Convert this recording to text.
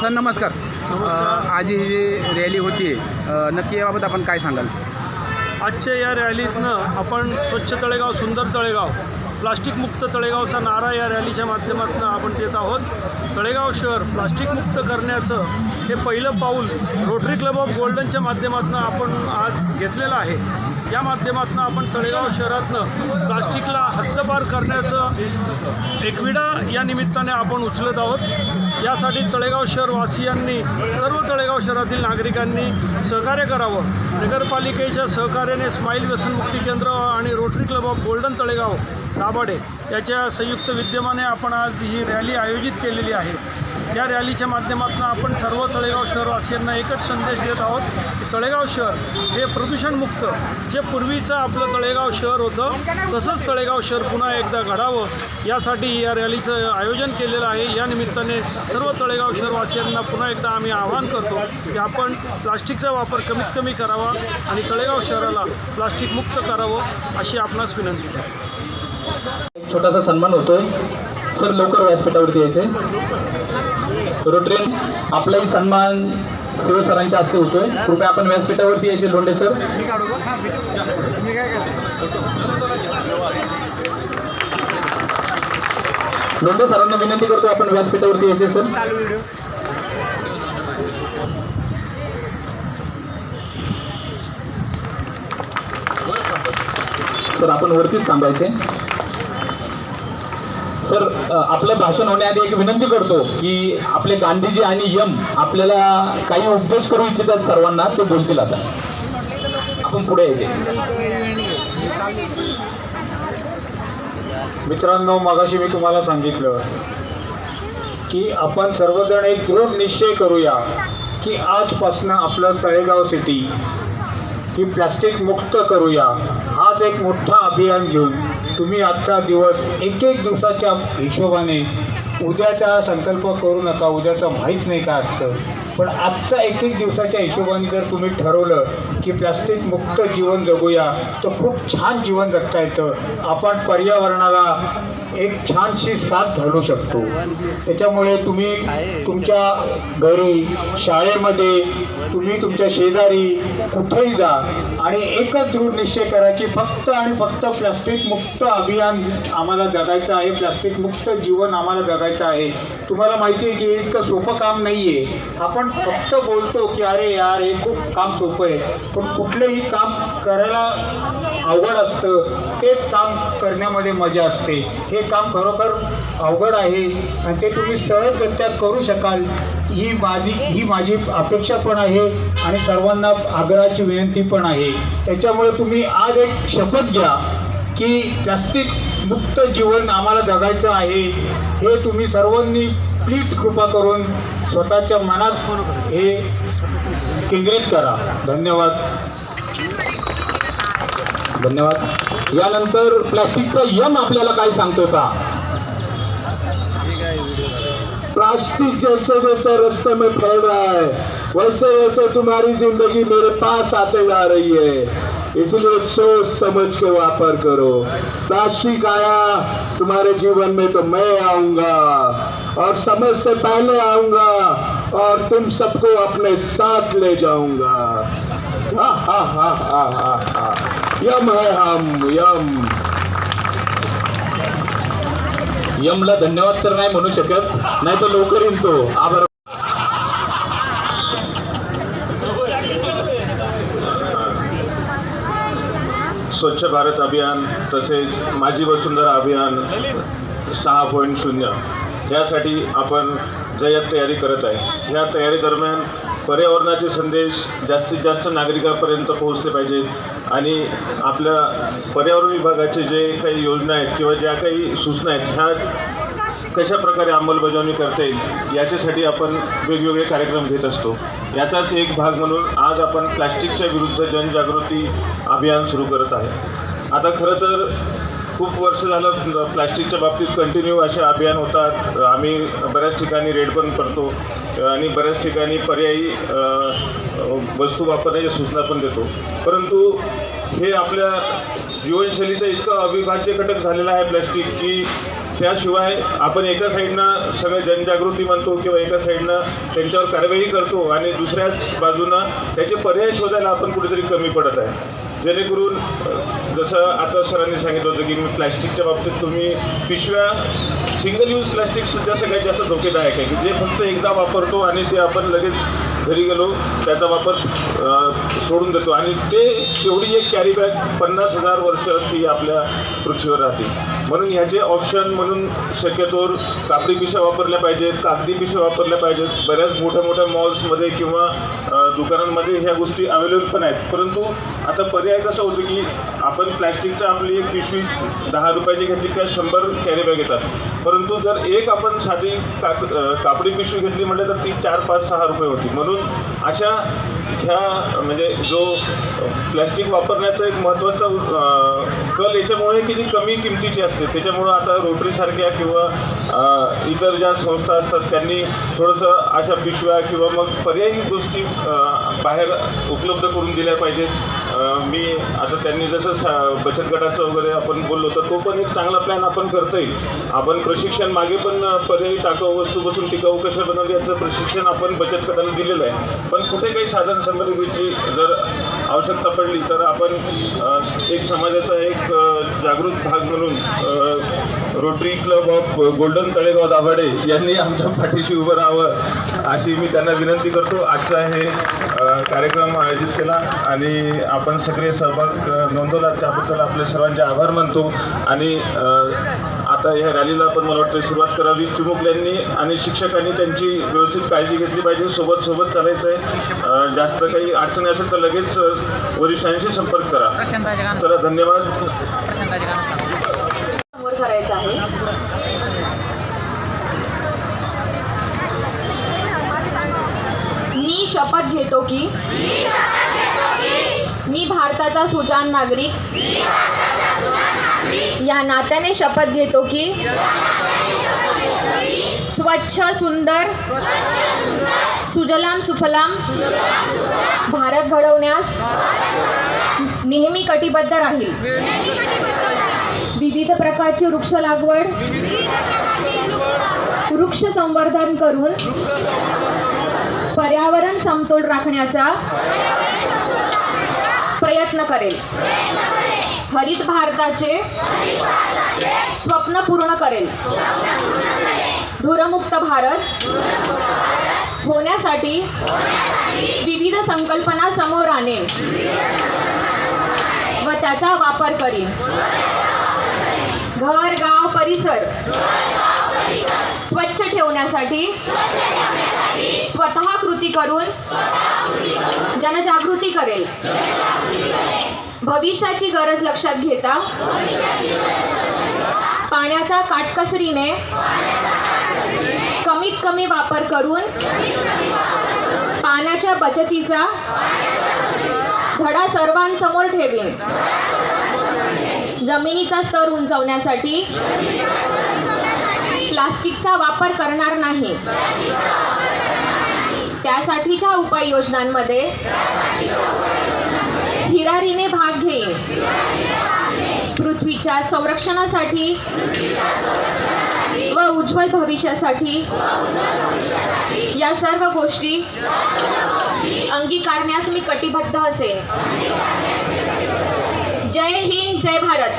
Sir नमस्कार. अ, आज ही जी rally होती नक्की याबाबत आपण काय सांगाल? आजच्या या रॅलीतनं आपण स्वच्छ तळेगाव सुंदर तळेगाव प्लास्टिकमुक्त तळेगावचा नारा या रॅलीच्या माध्यमातून आपण देत आहोत. तळेगाव शहर प्लास्टिकमुक्त करण्याचं हे पहिलं पाऊल रोटरी क्लब ऑफ गोल्डनच्या माध्यमातून आपण आज घेतलेलं आहे. या माध्यमातून आपण तळेगाव शहरातनं प्लास्टिकला हद्दपार करण्याचं एक विडा या निमित्ताने आपण उचलत आहोत. यासाठी तळेगाव शहरवासियांनी सर्व तळेगाव शहरातील नागरिकांनी सहकार्य करावं. नगरपालिकेच्या सहकार्याने स्माईल व्यसनमुक्ती केंद्र आणि Rotary Club of Golden Talegaon Dabhade याच्या संयुक्त विद्यमाने आपण आज ही रॅली आयोजित केलेली आहे. या रॅलीच्या माध्यमातून आपण सर्व तळेगाव शहरवासियांना एकच संदेश देत आहोत की तळेगाव शहर हे प्रदूषणमुक्त जे पूर्वीचं आपलं तळेगाव शहर होतं तसंच तळेगाव शहर पुन्हा एकदा घडावं यासाठी या रॅलीचं आयोजन केलेलं आहे. या निमित्ताने सर्व तळेगाव शहरवासियांना पुन्हा एकदा आम्ही आवाहन करतो की आपण प्लास्टिकचा वापर कमीत कमी करावा आणि तळेगाव शहराला प्लास्टिकमुक्त करावं अशी आपणास विनंती. आहे छोटासा सन्मान होतोय. सर लवकर व्यासपीठावरती यायचे रोटरी आपलाही सन्मान शिव सरांच्या हस्ते होतोय. कृपया आपण व्यासपीठावरती यायचे लोंडे सर. लोंडे सरांना विनंती करतो आपण व्यासपीठावरती यायचे सर. सर आपण वरतीच थांबायचे. सर आपलं भाषण होण्याआधी एक विनंती करतो की आपले गांधीजी आणि यम आपल्याला काही उपदेश करू इच्छितात सर्वांना ते बोलतील आता. आपण पुढे यायचे. मित्रांनो मगाशी मी तुम्हाला सांगितलं की आपण सर्वजण एक दृढ निश्चय करूया की आजपासनं आपलं तळेगाव सिटी ही प्लॅस्टिक मुक्त करूया. आज एक मोठा अभियान घेऊन तुम्ही आजचा दिवस एक एक दिवसाच्या हिशोबाने उद्याचा संकल्प करू नका उद्याचं माहीत नाही का असतं. पण आजचा एक एक दिवसाच्या हिशोबाने जर तुम्ही ठरवलं की प्लॅस्टिक मुक्त जीवन जगूया तर खूप छान जीवन जगता येतं. आपण पर्यावरणाला एक छानशी साथ घालू शकतो. त्याच्यामुळे तुम्ही तुमच्या घरी शाळेमध्ये तुम्ही तुमच्या शेजारी कुठेही जा आणि एकच दृढ निश्चय करा की फक्त आणि फक्त प्लास्टिक मुक्त अभियान आम्हाला जगायचं आहे. प्लास्टिक मुक्त जीवन आम्हाला जगायचं आहे. तुम्हाला माहिती आहे की इतकं सोपं काम नाही आहे आपण फक्त बोलतो की अरे यार हे खूप काम सोपं आहे. पण कुठलंही काम करायला अवघड असतं. तेच काम करण्यामध्ये मजा असते. हे काम खरोखर अवघड आहे आणि ते तुम्ही सहजरित्या करू शकाल. ही माझी ही माझी अपेक्षा पण आहे आणि सर्वांना आग्रहाची विनंती पण आहे. त्याच्यामुळे तुम्ही आज एक शपथ घ्या की प्लास्टिक मुक्त जीवन आम्हाला जगायचं आहे. हे तुम्ही सर्वांनी प्लीज कृपा करून स्वतःच्या मनात हे केंद्रित करा. धन्यवाद. धन्यवाद. यानंतर प्लॅस्टिकचा यम आपल्याला काय सांगतो का? प्लास्टिक जैसे जैसे रास्ते में फैल रहा है वैसे वैसे तुम्हारी जिंदगी मेरे पास आते जा रही है. इसलिए सोच समझ के वापर करो। प्लास्टिक आया तुम्हारे जीवन में तो मैं आऊँगा और समय से पहले आऊँगा और तुम सबको अपने साथ ले जाऊँगा। हा हा हा हा हा हा। यम है हम, यम। यमला धन्यवाद नाही म्हणू शकत नाही तर लवकर येईल तो आभार। स्वच्छ भारत अभियान तसेच माझी वसुंधरा अभियान सहा पॉईंट शून्य यासाठी आपण जय्यत तयारी करत आहे. ह्या तयारी दरम्यान पर्यावरणाचे संदेश जास्तीत जास्त नागरिकांपर्यंत पोहोचले पाहिजेत आणि आपल्या पर्यावरण विभागाचे जे काही योजना आहेत किंवा ज्या काही सूचना आहेत ह्या कशा प्रकारे अंमलबजावणी करता येईल याच्यासाठी आपण वेगवेगळे कार्यक्रम घेत असतो. याचाच एक भाग म्हणून आज आपण प्लॅस्टिकच्या विरुद्ध जनजागृती अभियान सुरू करत आहे. आता खरं तर खूप वर्ष झालं प्लॅस्टिकच्या बाबतीत कंटिन्यू असे अभियान होतात. आम्ही बऱ्याच ठिकाणी रेड पण करतो आणि बऱ्याच ठिकाणी पर्यायी वस्तू वापरण्याच्या सूचना पण देतो. परंतु हे आपल्या जीवनशैलीचा इतका अविभाज्य घटक झालेला आहे प्लॅस्टिक की त्याशिवाय आपण एका साईडनं सगळं जनजागृती म्हणतो किंवा एका साईडनं त्यांच्यावर कारवाई करतो आणि दुसऱ्याच बाजूनं त्याचे पर्याय शोधायला आपण कुठेतरी कमी पडत आहे. जेणेकरून जसं आता सरांनी सांगितलं होतं की मी प्लॅस्टिकच्या बाबतीत तुम्ही पिशव्या सिंगल यूज प्लॅस्टिक सुद्धा सगळ्यात जास्त धोकेदायक आहे की जे फक्त एकदा वापरतो आणि ते आपण लगेच घरी गेलो त्याचा वापर सोडून देतो. आणि ते तेवढी एक कॅरी बॅग पन्नास हजार वर्ष ती आपल्या पृथ्वीवर राहते. म्हणून ह्याचे ऑप्शन म्हणून शक्यतोवर कापडी पिशव्या वापरल्या पाहिजेत कागदी पिशव्या वापरल्या पाहिजेत. बऱ्याच मोठ्या मोठ्या मॉल्समध्ये किंवा दुकानांमध्ये ह्या गोष्टी अवेलेबल पण आहेत. परंतु आता पर्याय कसा होतो की आपण प्लॅस्टिकचा आपली एक पिशवी दहा रुपयाची घेतली त्या शंभर कॅरी बॅग येतात. परंतु जर एक आपण साधी काक कापडी पिशवी घेतली म्हटलं तर ती चार पाच सहा रुपये होती. म्हणून अशा ह्या म्हणजे जो प्लॅस्टिक वापरण्याचा एक महत्त्वाचा कल याच्यामुळे की जी कमी किमतीची असते त्याच्यामुळं आता रोटरीसारख्या किंवा इतर ज्या संस्था असतात त्यांनी थोडंसं अशा पिशव्या किंवा मग पर्यायी गोष्टी बाहेर उपलब्ध करून दिल्या पाहिजेत. मी आता त्यांनी जसं सा बचत गटाचं वगैरे आपण बोललो तर तो पण एक चांगला प्लॅन आपण करता येईल आपण प्रशिक्षण मागे पण पर्यायी टाकाऊ वस्तू बसून टिकाऊ कशा बनवली याचं प्रशिक्षण आपण बचत गटाला दिलेलं आहे. पण कुठे काही साधन सामग्रीची जर आवश्यकता पडली तर आपण एक समाजाचा एक जागृत भाग म्हणून Rotary Club of Golden Talegaon Dabhade यांनी आमच्या पाठीशी उभं राहावं अशी मी त्यांना विनंती करतो. आजचा हे कार्यक्रम आयोजित केला आणि आपण सगळे सहभाग नोंदवला. त्याबद्दल आपले सर्वांचे आभार मानतो. आणि आता ह्या रॅलीला आपण मला वाटतं सुरुवात करावी. चिमुकल्यांनी आणि शिक्षकांनी त्यांची व्यवस्थित काळजी घेतली पाहिजे. सोबत सोबत चालायचं आहे जास्त काही अडचणी असेल तर लगेच वरिष्ठांशी संपर्क करा. चला धन्यवाद. समोर करायचं आहे. मी शपथ घेतो की मी भारताचा सुजान नागरिक. या नात्याने शपथ घेतो की स्वच्छ सुंदर सुजलाम सुफलाम भारत घडवण्यास नेहमी कटिबद्ध राहील. विविध प्रकारची वृक्ष लागवड वृक्ष संवर्धन करून पर्यावरण समतोल राखण्याचा प्रयत्न करेल. हरित भारताचे स्वप्न पूर्ण करेल. धुरमुक्त भारत होण्यासाठी विविध संकल्पना समोर आणेल. व त्याचा वापर करीन. घर गाव परिसर स्वच्छ ठेवण्यासाठी. स्वतः कृती करून जनजागृती करेल. भविष्याची गरज लक्षात घेता. पाण्याचा काटकसरीने कमीत कमी वापर करून पाण्याच्या बचतीचा धडा सर्वांसमोर ठेवेन. जमिनीचा स्तर उंचावण्यासाठी प्लास्टिकचा वापर करणार नाही. त्यासाठीच्या उपाययोजनांमध्ये हिरारीने भाग घेईन. पृथ्वीच्या संरक्षणासाठी व उज्ज्वल भविष्यासाठी या सर्व गोष्टी अंगीकारण्यास मी कटिबद्ध असेल जय हिंद जय भारत.